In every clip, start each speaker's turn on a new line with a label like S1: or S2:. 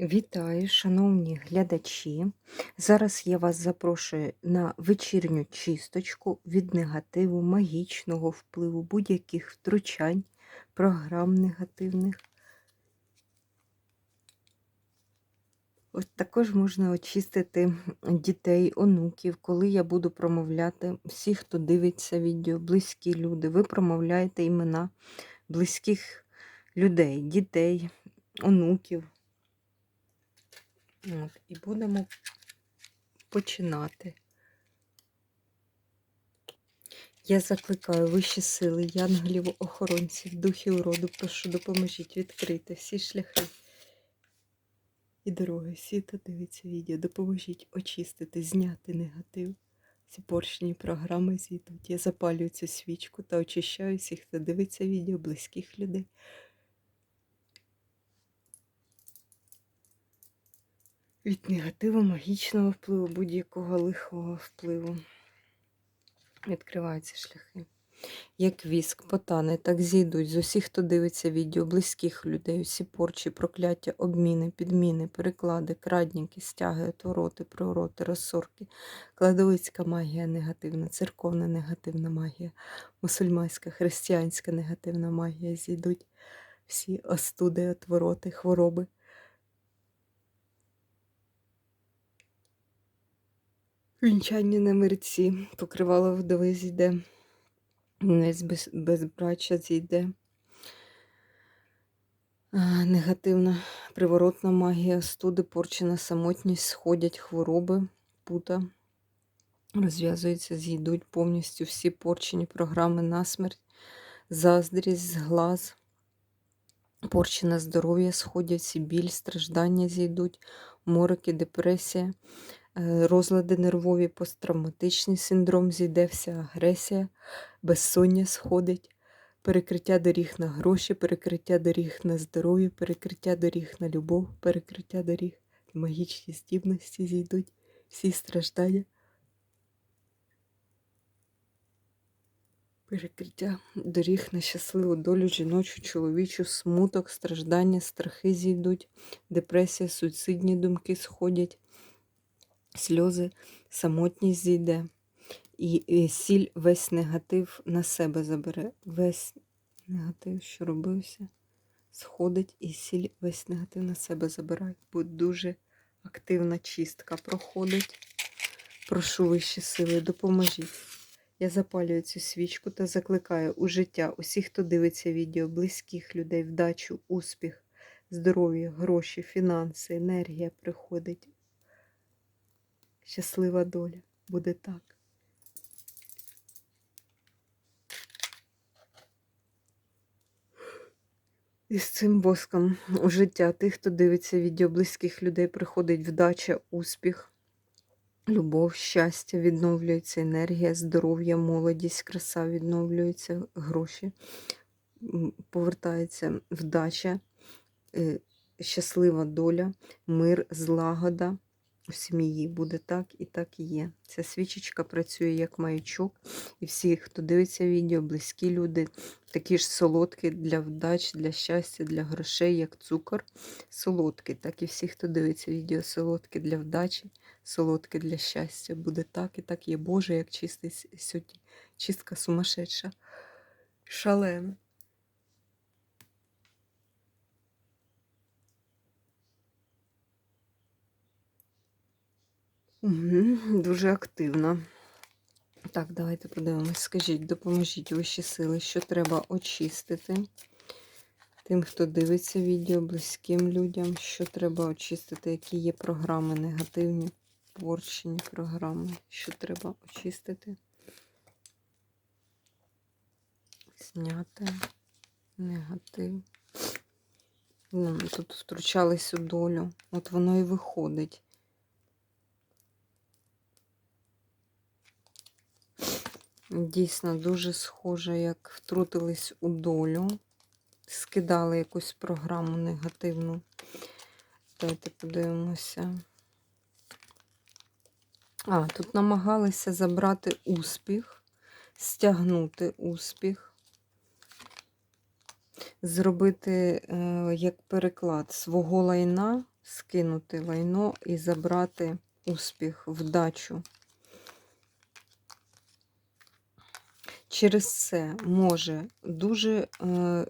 S1: Вітаю, шановні глядачі. Зараз я вас запрошую на вечірню чисточку від негативу, магічного впливу, будь-яких втручань, програм негативних. От також можна очистити дітей, онуків, коли я буду промовляти всі, хто дивиться відео, близькі люди. Ви промовляєте імена близьких людей, дітей, онуків. От, і будемо починати. Я закликаю вищі сили, янголів, охоронців, духів роду, прошу допоможіть відкрити всі шляхи і дороги. Всі, хто дивиться відео, допоможіть очистити, зняти негатив. Ці поршні програми зійдуть. Я запалюю цю свічку та очищаю всіх, хто дивиться відео, близьких людей. Від негативу, магічного впливу, будь-якого лихого впливу. Відкриваються шляхи. Як віск, потане, так зійдуть з усіх, хто дивиться відео, близьких людей, усі порчі, прокляття, обміни, підміни, переклади, крадніки, стяги, отвороти, приороти, розсорки, кладовицька магія негативна, церковна негативна магія, мусульманська, християнська негативна магія зійдуть всі остуди, отвороти, хвороби. Вінчання на мерці, покривало вдови зійде, Несь без, безбраччя зійде. Негативна приворотна магія, студи, порчена самотність, сходять хвороби, пута, розв'язуються, зійдуть повністю всі порчені програми на смерть, заздрість, зглаз, порчене здоров'я, сходять всі біль, страждання зійдуть, морики, депресія. Е, розлади нервові, посттравматичний синдром, зійде вся агресія, безсоння сходить, перекриття доріг на гроші, перекриття доріг на здоров'я, перекриття доріг на любов, перекриття доріг магічні здібності зійдуть, всі страждання. Перекриття доріг на щасливу долю, жіночу, чоловічу, смуток, страждання, страхи зійдуть, депресія, суїцидні думки сходять сльози, самотність зійде, і, сіль весь негатив на себе забере. Весь негатив, що робився, сходить, і сіль весь негатив на себе забирає. Бо дуже активна чистка проходить. Прошу вищі сили, допоможіть. Я запалюю цю свічку та закликаю у життя усіх, хто дивиться відео, близьких людей, вдачу, успіх, здоров'я, гроші, фінанси, енергія приходить щаслива доля буде так. І з цим воском у життя тих, хто дивиться відео близьких людей, приходить вдача, успіх, любов, щастя, відновлюється енергія, здоров'я, молодість, краса відновлюється, гроші, повертається вдача, е, щаслива доля, мир, злагода у сім'ї буде так і так і є. Ця свічечка працює як маячок. І всі, хто дивиться відео, близькі люди, такі ж солодкі для вдач, для щастя, для грошей, як цукор. Солодкий. Так і всі, хто дивиться відео, солодкі для вдачі, солодкі для щастя. Буде так і так є. Боже, як чистий сьогодні. Чистка сумасшедша. Шалена. Угу, Дуже активно. Так, давайте подивимось. Скажіть, допоможіть вищі сили, що треба очистити. Тим, хто дивиться відео, близьким людям, що треба очистити, які є програми негативні, порчені програми, що треба очистити. Зняти негатив. Тут втручались у долю. От воно і виходить. Дійсно, дуже схоже, як втрутились у долю, скидали якусь програму негативну. Давайте подивимося. А, тут намагалися забрати успіх, стягнути успіх, зробити е, як переклад свого лайна, скинути лайно і забрати успіх, вдачу. Через це може дуже е,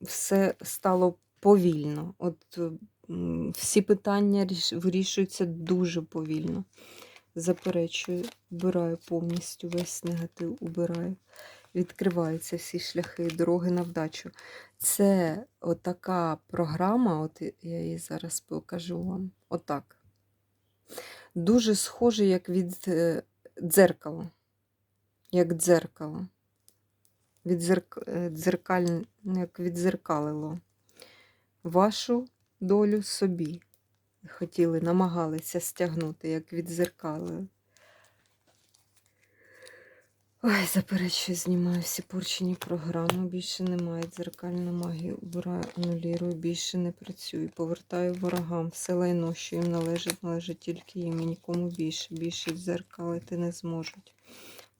S1: все стало повільно. От м, всі питання вирішуються дуже повільно. Заперечую, убираю повністю весь негатив, убираю. Відкриваються всі шляхи, дороги на вдачу. Це отака програма, от я її зараз покажу вам. Отак. Дуже схоже, як від е, дзеркала. Як дзеркало. Відзерк... е, дзеркаль... Як відзеркалило вашу долю собі. Хотіли, намагалися стягнути, як відзеркалили. Ой, заперечую, знімаю всі порчені програми. Більше немає дзеркальної магії. Убираю, анулірую, більше не працюю. Повертаю ворогам. Все лайно, що їм належить, належить тільки їм і нікому більше. Більше дзеркалити не зможуть.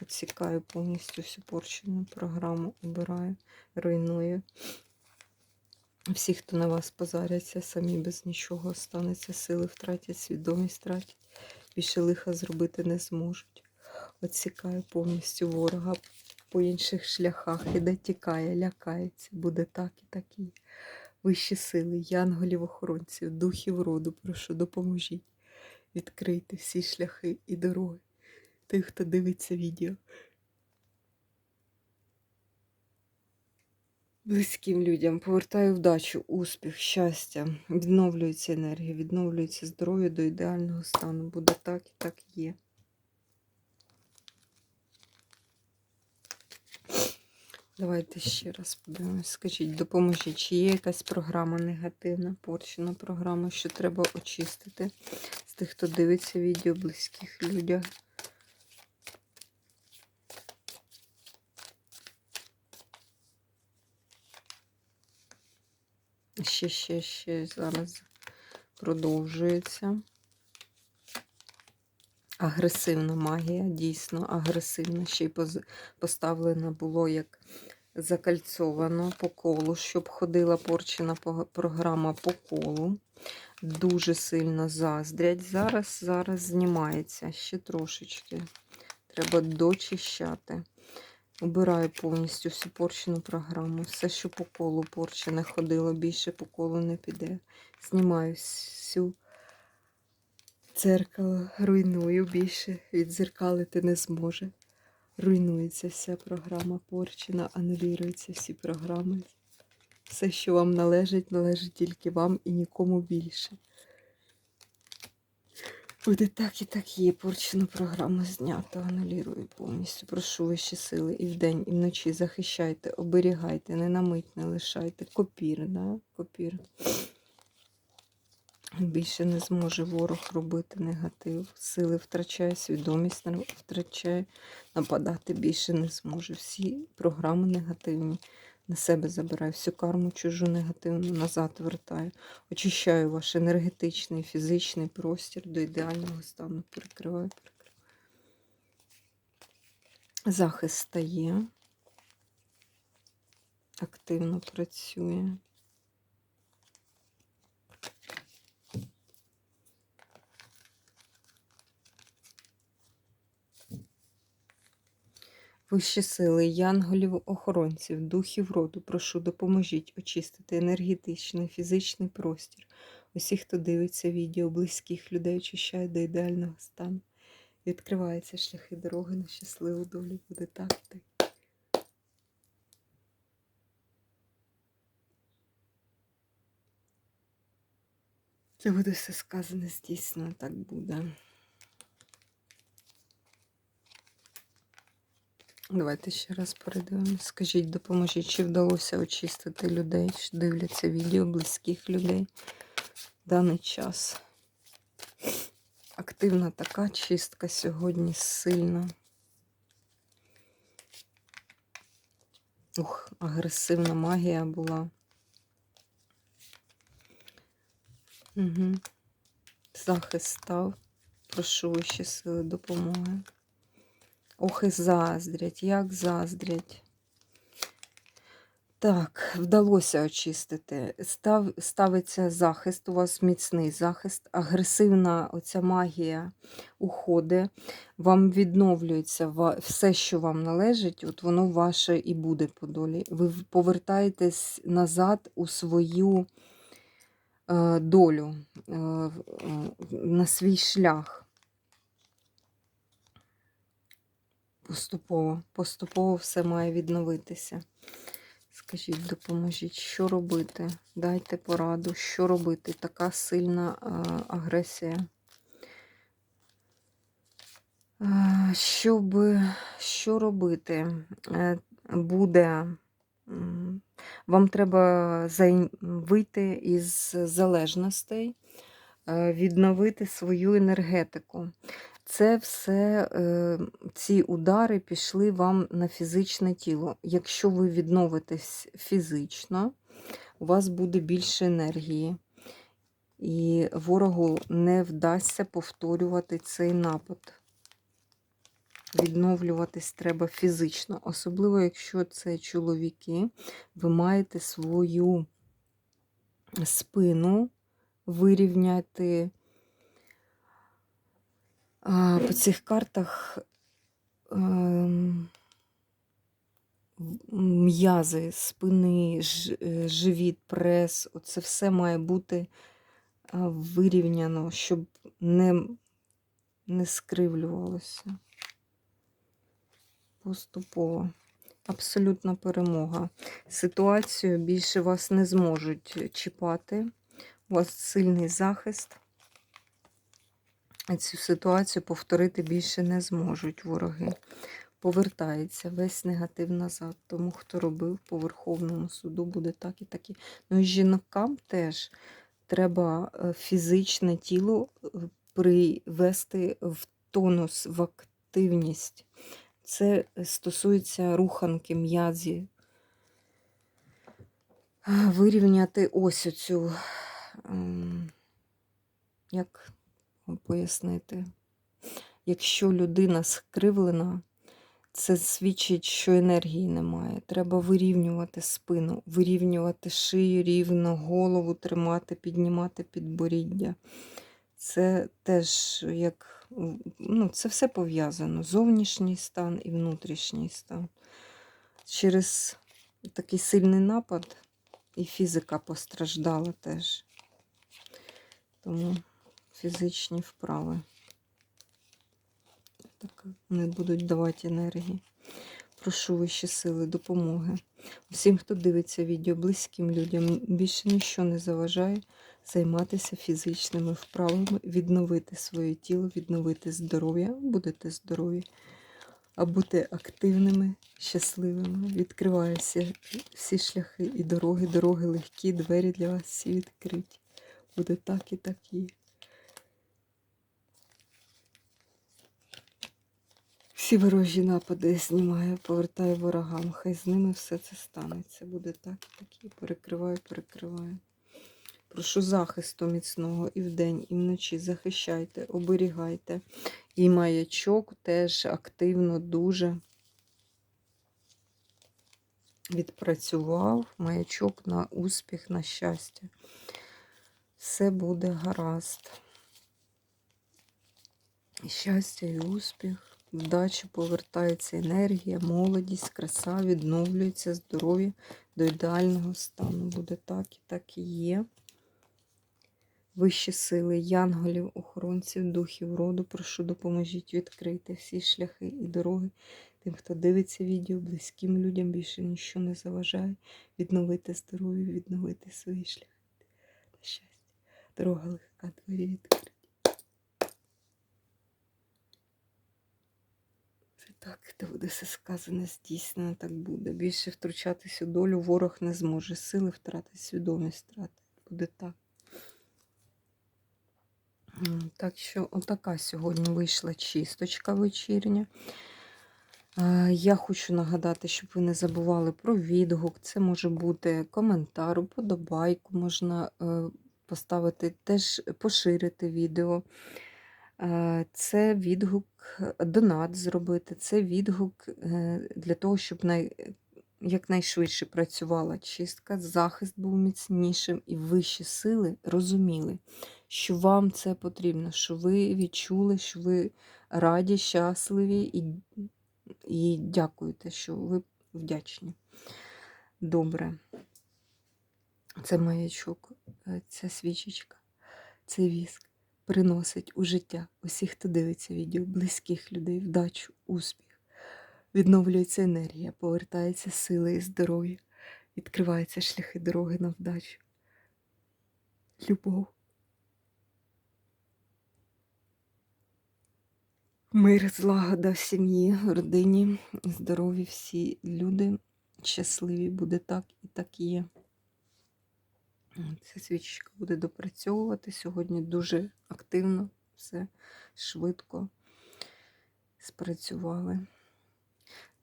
S1: Відсікаю повністю всю порчену програму, убираю, руйную. Всі, хто на вас позаряться, самі без нічого останеться, сили втратять, свідомість втратять. Більше лиха зробити не зможуть. Отсікаю повністю ворога по інших шляхах, іде тікає, лякається, буде так і так і. є. Вищі сили, янголів-охоронців, духів роду, прошу, допоможіть. Відкрийте всі шляхи і дороги тих, хто дивиться відео. Близьким людям повертаю вдачу, успіх, щастя, відновлюється енергія, відновлюється здоров'я до ідеального стану. Буде так і так є. Давайте ще раз подивимось. Скажіть, допоможіть, чи є якась програма негативна, порчена програма, що треба очистити з тих, хто дивиться відео близьких людях. Ще, ще, ще зараз продовжується. Агресивна магія, дійсно агресивна. Ще й поставлено було як закальцовано по колу, щоб ходила порчена програма по колу. Дуже сильно заздрять. Зараз, зараз знімається ще трошечки. Треба дочищати. Убираю повністю всю порчену програму. Все, що по колу порчене ходило, більше по колу не піде. Знімаю всю дзеркало, руйную більше, відзеркалити не зможе. Руйнується вся програма порчена, анулюються всі програми. Все, що вам належить, належить тільки вам і нікому більше. Буде так і так є. Порчену програму знято, анулірую повністю. Прошу вищі сили і вдень, і вночі захищайте, оберігайте, не на мить не лишайте. Копір, да? Копір. Більше не зможе ворог робити негатив. Сили втрачає, свідомість втрачає, нападати більше не зможе. Всі програми негативні. На себе забираю всю карму чужу негативну, назад вертаю. Очищаю ваш енергетичний, фізичний простір до ідеального стану. Перекриваю, перекриваю. Захист стає. Активно працює. Вищі сили, янголів, охоронців, духів роду, прошу, допоможіть очистити енергетичний, фізичний простір. Усіх, хто дивиться відео, близьких людей очищає до ідеального стану. Відкриваються шляхи дороги на щасливу долю. Буде так і так. Це буде все сказане, здійснено, так буде. Давайте ще раз передивимось. Скажіть, допоможіть, чи вдалося очистити людей, що дивляться відео близьких людей в даний час. Активна така чистка сьогодні сильна. Ух, агресивна магія була. Угу. Захист став. Прошу вищі сили допомоги. Ох, і заздрять, як заздрять. Так, вдалося очистити. Став, ставиться захист, у вас міцний захист, агресивна оця магія уходить, вам відновлюється все, що вам належить, от воно ваше і буде по долі. Ви повертаєтесь назад у свою е, долю, е, на свій шлях. Поступово, поступово все має відновитися. Скажіть, допоможіть, що робити? Дайте пораду, що робити. Така сильна агресія. Щоб, що робити? Е, Буде. Вам треба вийти із залежностей, е, відновити свою енергетику. Це все, е, ці удари пішли вам на фізичне тіло. Якщо ви відновитесь фізично, у вас буде більше енергії, і ворогу не вдасться повторювати цей напад. Відновлюватись треба фізично, особливо, якщо це чоловіки, ви маєте свою спину вирівняти. По цих картах ем, м'язи, спини, е, живіт, прес, оце все має бути вирівняно, щоб не, не скривлювалося. Поступово. Абсолютна перемога. Ситуацію більше вас не зможуть чіпати. У вас сильний захист. Цю ситуацію повторити більше не зможуть вороги. Повертається весь негатив назад. Тому хто робив по Верховному суду, буде так і так. Ну і жінкам теж треба е, фізичне тіло е, привести в тонус, в активність. Це стосується руханки м'язі. Вирівняти ось оцю, ем, як пояснити, якщо людина скривлена, це свідчить, що енергії немає. Треба вирівнювати спину, вирівнювати шию рівно, голову тримати, піднімати підборіддя. Це теж як, ну, це все пов'язано. Зовнішній стан і внутрішній стан. Через такий сильний напад і фізика постраждала теж. Тому фізичні вправи. Так не будуть давати енергії. Прошу вищі сили, допомоги. Всім, хто дивиться відео, близьким людям, більше нічого не заважає займатися фізичними вправами, відновити своє тіло, відновити здоров'я, будете здорові, а бути активними, щасливими. Відкриваються всі шляхи і дороги, дороги легкі, двері для вас всі відкриті. Буде так і так і. Всі ворожі напади знімаю, повертаю ворогам. Хай з ними все це станеться. Буде так і так. Перекриваю, перекриваю. Прошу захисту міцного і вдень, і вночі. Захищайте, оберігайте. І маячок теж активно дуже відпрацював. Маячок на успіх, на щастя. Все буде гаразд. І щастя, і успіх. Вдача повертається енергія, молодість, краса, відновлюється здоров'я до ідеального стану. Буде так і так і є. Вищі сили, янголів, охоронців, духів роду, прошу допоможіть відкрити всі шляхи і дороги тим, хто дивиться відео, близьким людям більше нічого не заважає. Відновити здоров'я, відновити свої шляхи. На щастя. Дорога легка, двері відкриті. Так, де буде все сказане, здійснено, так буде. Більше втручатись у долю ворог не зможе. Сили втратить, свідомість втратить. Буде так. Так що отака сьогодні вийшла чисточка вечірня. Я хочу нагадати, щоб ви не забували про відгук. Це може бути коментар, уподобайку можна е, поставити, теж поширити відео. Е, Це відгук, донат зробити, це відгук е, для того, щоб най... якнайшвидше працювала чистка, захист був міцнішим, і вищі сили розуміли, що вам це потрібно, що ви відчули, що ви раді, щасливі і, і дякуєте, що ви вдячні. Добре. Це маячок, е, ця свічечка, цей віск приносить у життя усіх, хто дивиться відео, близьких людей, вдачу, успіх. Відновлюється енергія, повертається сила і здоров'я, відкриваються шляхи дороги на вдачу. Любов. Мир, злагода в сім'ї, в родині, здорові всі люди, щасливі буде так і так є. Ця свічечка буде допрацьовувати сьогодні дуже активно, все швидко спрацювали.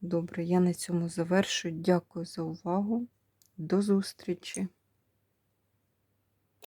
S1: Добре, я на цьому завершую. Дякую за увагу. До зустрічі!